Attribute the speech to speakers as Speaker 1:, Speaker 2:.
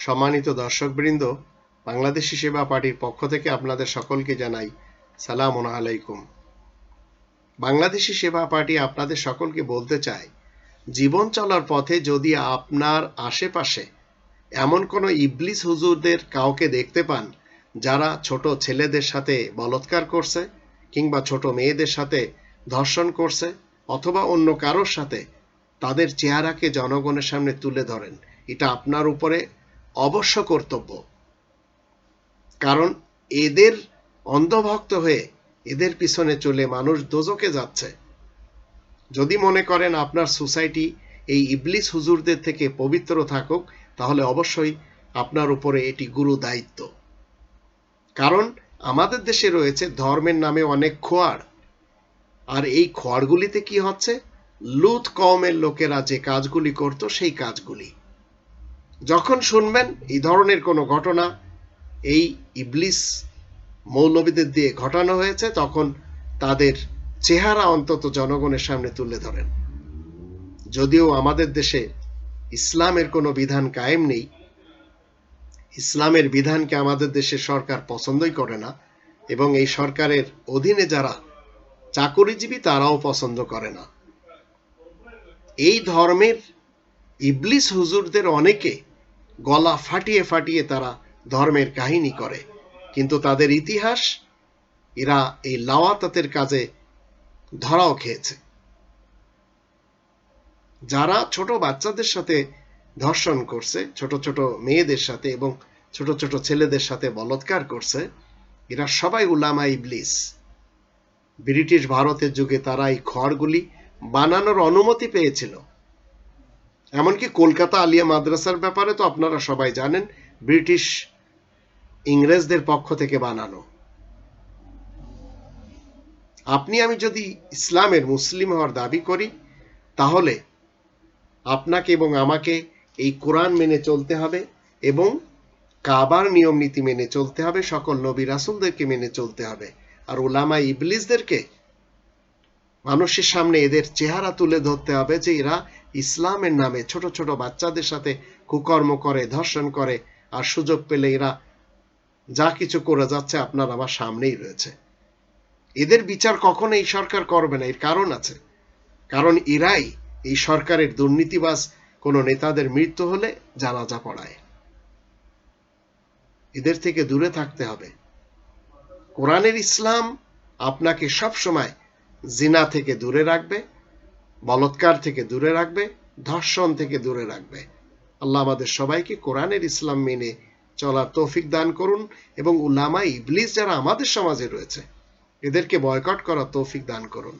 Speaker 1: সম্মানিত দর্শকবৃন্দ, বাংলাদেশি সেবা পার্টির পক্ষ থেকে আপনাদের সকলকে জানাই সালাম আলাইকুম। বাংলাদেশি সেবা পার্টি আপনাদের সকলকে বলতে চায়, জীবন চলার পথে যদি আপনার আশেপাশে এমন কোনো ইবলিস হুজুরদের কাউকে দেখতে পান, যারা ছোট ছেলেদের সাথে বলৎকার করছে কিংবা ছোট মেয়েদের সাথে ধর্ষণ করছে অথবা অন্য কারোর সাথে, তাদের চেহারাকে জনগণের সামনে তুলে ধরেন। এটা আপনার উপরে অবশ্য কর্তব্য। কারণ এদের অন্ধভক্ত হয়ে এদের পিছনে চলে মানুষ দোজকে যাচ্ছে। যদি মনে করেন আপনার সোসাইটি এই ইবলিস হুজুরদের থেকে পবিত্র থাকুক, তাহলে অবশ্যই আপনার উপরে এটি গুরু দায়িত্ব। কারণ আমাদের দেশে রয়েছে ধর্মের নামে অনেক খোয়াড় আর এই খোয়াড়গুলিতে কি হচ্ছে? লুত কমের লোকেরা যে কাজগুলি করত, সেই কাজগুলি। যখন শুনবেন এই ধরনের কোনো ঘটনা এই ইবলিস মৌলবীদের দিয়ে ঘটানো হয়েছে, তখন তাদের চেহারা অন্তত জনগণের সামনে তুলে ধরেন। যদিও আমাদের দেশে ইসলামের কোনো বিধান কায়েম নেই, ইসলামের বিধানকে আমাদের দেশের সরকার পছন্দই করে না, এবং এই সরকারের অধীনে যারা চাকরিজীবী, তারাও পছন্দ করে না। এই ধর্মের ইবলিস হুজুরদের অনেকে গলা ফাটিয়ে ফাটিয়ে তারা ধর্মের কাহিনী করে। কিন্তু তাদের ইতিহাস, এরা এই লাওয়াতাতের কাজে ধরাও খেয়েছে। যারা ছোট বাচ্চাদের সাথে ধর্ষণ করছে, ছোট ছোট মেয়েদের সাথে এবং ছোট ছোট ছেলেদের সাথে বলৎকার করছে, এরা সবাই উলামা ইবলিস। ব্রিটিশ ভারতের যুগে তারা এই খড়গুলি বানানোর অনুমতি পেয়েছিল। এমনকি কলকাতা আলিয়া মাদ্রাসার ব্যাপারে তো আপনারা সবাই জানেন, ব্রিটিশ ইংরেজদের পক্ষ থেকে বানানো। আপনি, আমি যদি ইসলামের মুসলিম হওয়ার দাবি করি, তাহলে আপনাকে এবং আমাকে এই কোরআন মেনে চলতে হবে এবং কাবার নিয়ম নীতি মেনে চলতে হবে, সকল নবী রাসুলদেরকে মেনে চলতে হবে। আর ওলামা ইবলিসদেরকে মানুষের সামনে এদের চেহারা তুলে ধরতে হবে যে এরা ইসলামের নামে ছোট ছোট বাচ্চাদের সাথে কুকর্ম করে, ধর্ষণ করে আর সুযোগ পেলে এরা যা কিছু করে যাচ্ছে আপনার আমার সামনেই রয়েছে। এদের বিচার কখনো এই সরকার করবে না, এর কারণ আছে। কারণ এরাই এই সরকারের দুর্নীতিবাজ, কোন নেতাদের মৃত্যু হলে জানাজা পড়ায়। এদের থেকে দূরে থাকতে হবে। কোরআনের ইসলাম আপনাকে সব সময় জিনা থেকে দূরে রাখবে, বলৎকার থেকে দূরে রাখবে, ধর্ষণ থেকে দূরে রাখবে। আল্লাহ আমাদের সবাইকে কোরআনের ইসলাম মেনে চলার তৌফিক দান করুন এবং উলামা ইবলিস যারা আমাদের সমাজে রয়েছে, এদেরকে বয়কট করার তৌফিক দান করুন।